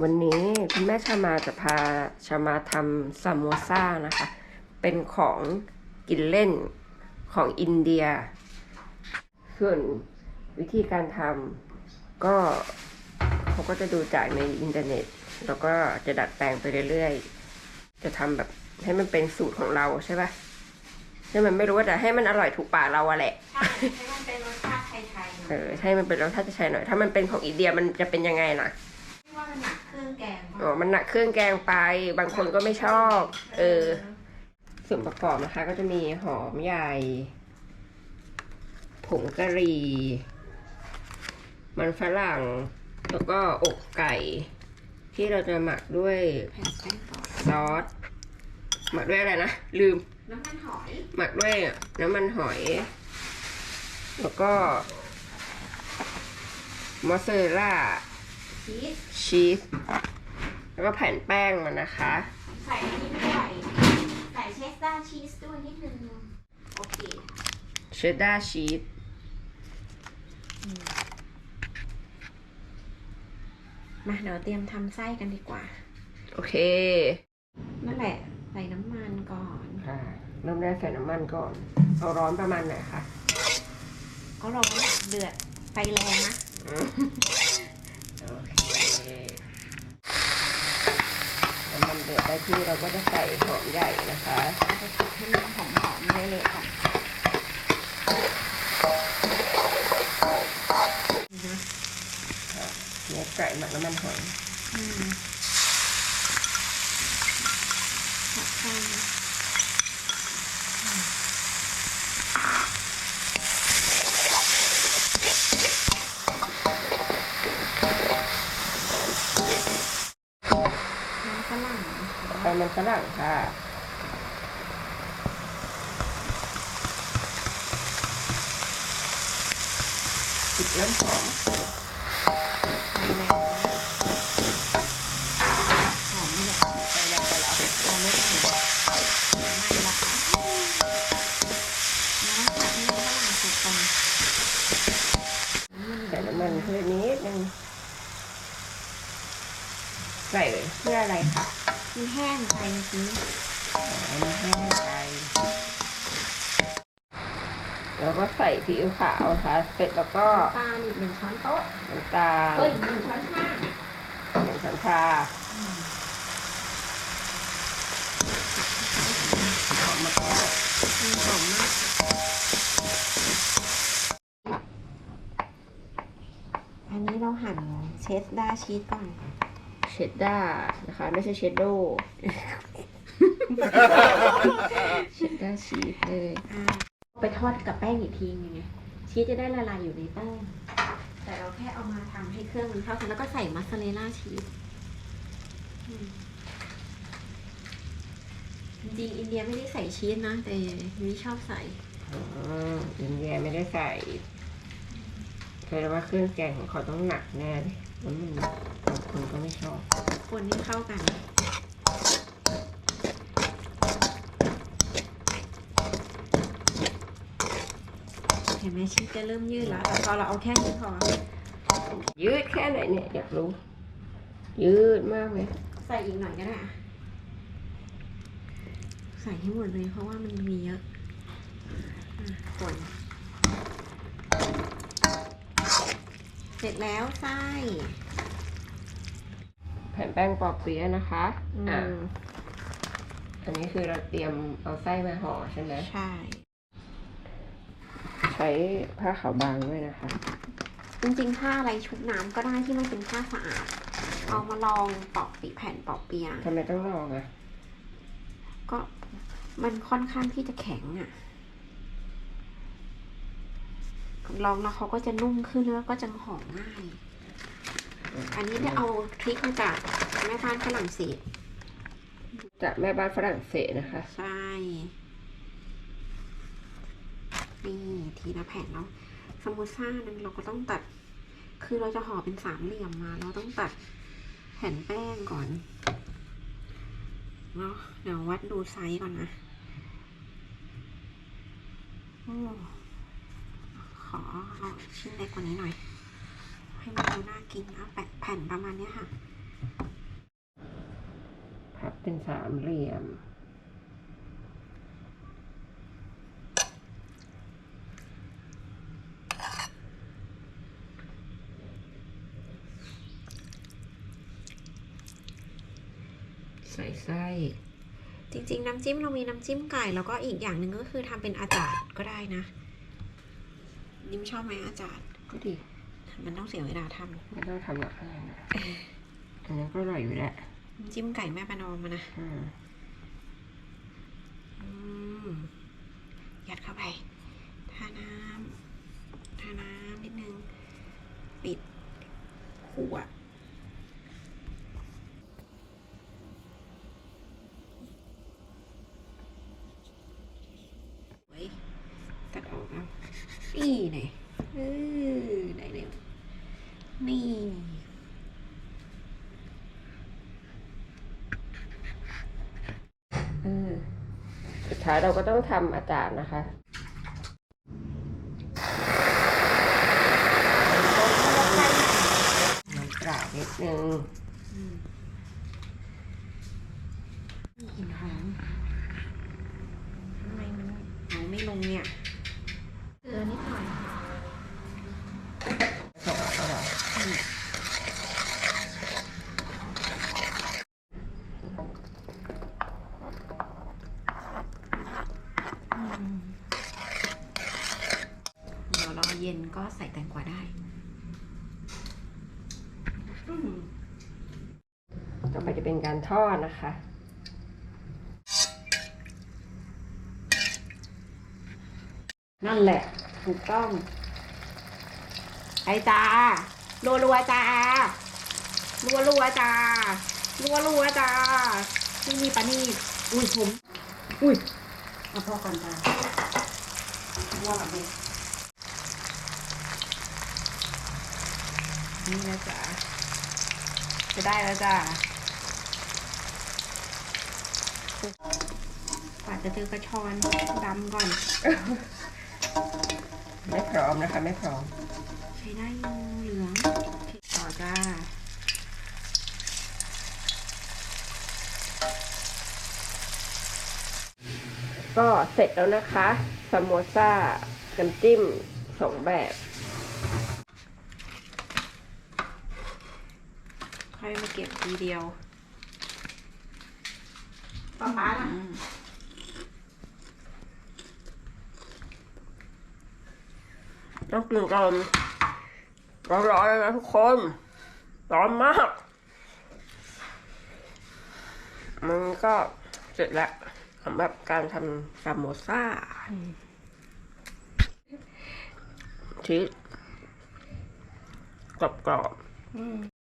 วันนี้คุณแม่ชามาจะพาชามาทำซามโมซ่านะคะ เป็นของกินเล่นของอินเดีย ส่วนวิธีการทำก็เขาก็จะดูจากในอินเทอร์เน็ต แล้วก็จะดัดแปลงไปเรื่อยๆ จะทำแบบให้มันเป็นสูตรของเราใช่ปะใช่มันไม่รู้ว่าแต่ให้มันอร่อยถูกปากเราอะแหละ ใช่ ให้มันเป็นรสชาติไทยๆหเอน่อยอใช่มันเป็นรสชาติไทยหน่อย ถ้ามันเป็นของอินเดียมันจะเป็นยังไงล่ะที่ ว่ามันหนักเครื่องแกงอ๋อมันหนักเครื่องแกงไป บางคนก็ไม่ชอบ เออ ส่วนประกอบนะคะ ก็จะมีหอมใหญ่ ผงกะหรี่ มันฝรั่ง แล้วก็อกไก่ ที่เราจะหมักด้วยแผ่นแป้งก่อนซอส หมักด้วยอะไรนะ ลืม น้ำมันหอย หมักด้วยน้ำมันหอย แล้วก็ มอสซาเรลล่า ชีสชีสแล้วก็แผ่นแป้งมันนะคะ ใส่อันนี้ด้วยใส่เชสดาร์ชีสด้วยนิดนึงโอเคเชดดาร์ชีสมาเดี๋ยวเตรียมทำไส้กันดีกว่า โอเค นั่นแหละ ใส่น้ำมันก่อนค่ะเริ่มแรกใส่น้ำมันก่อน เอาร้อนประมาณไหนคะก็รอเดือดไฟแรงนะอืมโอ เคน้ำมันเดือดได้ที่เราก็จะใส่หอมใหญ่นะคะเอาไปผัดให้มันหอมๆเละๆก่อนนะเนื้อไก่หมักน้ำมันหอย อืมผัดไส้นะ น้ำฝรั่งนะคะ ไปมันฝรั่งค่ะติดเริ่มหอม ไฟแรงนะหอมเนี่ย ไปแล้วไปแล้ว เราไม่ต้องไหม้ละค่ะแล้วผัดให้น้ำฝรั่งสุกก่อน ใส่น้ำมันเพื่อนิดนึงใส่เพื่ออะไรคะ มันแห้ สิมันแห้งไปแล้วก็ใส่ซีอิ๊วขาวค่ะ เสร็จแล้วก็ปลาอีกหนึ่งช้อนโต๊ะน้ำตาลเอ้ยหนึ่งช้อนชาหนึ่งช้อนชาหอมมากหอมมากอันนี้เราหั่นเชสดาร์ชีสก่อน เชดดาร์นะคะ ไม่ใช่เชดโด เชดดาร์ชีสเลย อ่าไปทอดกับแป้งอีกทีนึงไงชีสจะได้ละลายอยู่ในแป้ง แต่เราแค่เอามาทำให้เครื่องมันเข้ากันแล้วก็ใส่มัสซาเรลล่าชีสอืมจริงๆอินเดียไม่ได้ใส่ชีสนะ แต่นี่ชอบใส่ อ๋ออินเดียไม่ได้ใส่แสดงว่าเครื่องแกงของเขาต้องหนักแน่เลยแล้วมันบางคนก็ไม่ชอบ คนให้เข้ากัน เห็นไหมชีสจะเริ่มยืดแล้วแต่พอเราเอาแค่นี้พอยืดแค่ไหนเนี่ยอยากรู้ ยืดมากเลยใส่อีกหน่อยก็ได้อะใส่ให้หมดเลยเพราะว่ามันมีเยอะอะคนเสร็จแล้วไส้แผ่นแป้งปอเปี๊ยะนะคะอือะมอันนี้คือเราเตรียมเอาไส้มาห่อใช่ไหมใช่ ใช้ผ้าขาวบางด้วยนะคะ จริงๆ ผ้าอะไรชุบน้ำก็ได้ที่มันเป็นผ้าสะอาด เอามาลองปอกปีแผ่นปอกเปียะทำไมต้องลองอะก็มันค่อนข้างที่จะแข็งอะ่ะลองแล้วเขาก็จะนุ่มขึ้นแล้วก็จะหอมง่าย อันนี้ได้เอาทริคมาจากแม่บ้านฝรั่งเศสจากแม่บ้านฝรั่งเศสนะคะ ใช่ นี่ทีละแผ่นเนาะสมูซ่านั้นเราก็ต้องตัด คือเราจะห่อเป็นสามเหลี่ยมมา เราต้องตัดแผ่นแป้งก่อนเนาะเดี๋ยววัดดูไซส์ก่อนนะโอ้ขอเอาชิ้นเล็กกว่านี้หน่อย ให้มันดูน่ากินเอาแปะแผ่นประมาณนี้ค่ะ พับเป็นสามเหลี่ยม ใส่ไส้จริงๆ น้ำจิ้มเรามีน้ำจิ้มไก่แล้วก็อีกอย่างหนึ่งก็คือทำเป็นอาจารย์ก็ได้นะนิ่มชอบไหมอาจารย์ก็ดี มันต้องเสียเวลาทไม่ต้องทำหรอกอะไรนะอันนั้นก็อร่อยอยู่แหละำน้ำจิ้มไก่แม่ประนอมมานะอืมอืมยัดเข้าไปทาน้ำทาน้ำนิดนึง ปิดขัวไว้ยตัดออกแล้วนี่ ไหนเออไหนไหนนี่เออสุดท้ายเราก็ต้องทำอาจารย์นะคะน้ำเปล่านิดนึง อืมกลิ่นหอมทำไมมันเอาไม่ลงเนี่ยเกลือนิดหน่อย สองอร่อย เดี๋ยวรอเย็นก็ ใส่แตงกวาได้อืมต่อไปจะเป็นการทอดนะคะ นั่นแหละ ถูกต้อง ไอจ้ารัวรัวๆจ้ารัวรัวๆจ้ารัวรัวๆจ้านี่มีปะนี่อุ้ยผม อุ้ยเอาพอก่อนจ้ารัวแบบนี้ นี่นะจ้าจะได้แล้วจ้ากว่าจะเจอกระชอนดำก่อน ไม่พร้อมนะคะ ไม่พร้อม ใช้ได้อยู่เหลืองต่อจ้าก็เสร็จแล้วนะคะซามโมซ่าน้ำจิ้มสองแบบ ค่อยมาเก็บทีเดียวป๊าป๊าล่ะต้องกินกันร้อนๆเลยนะทุกคนร้อนมาก มันก็เสร็จแล้วสำหรับการทำซามโมซ่าชีสกรอบๆ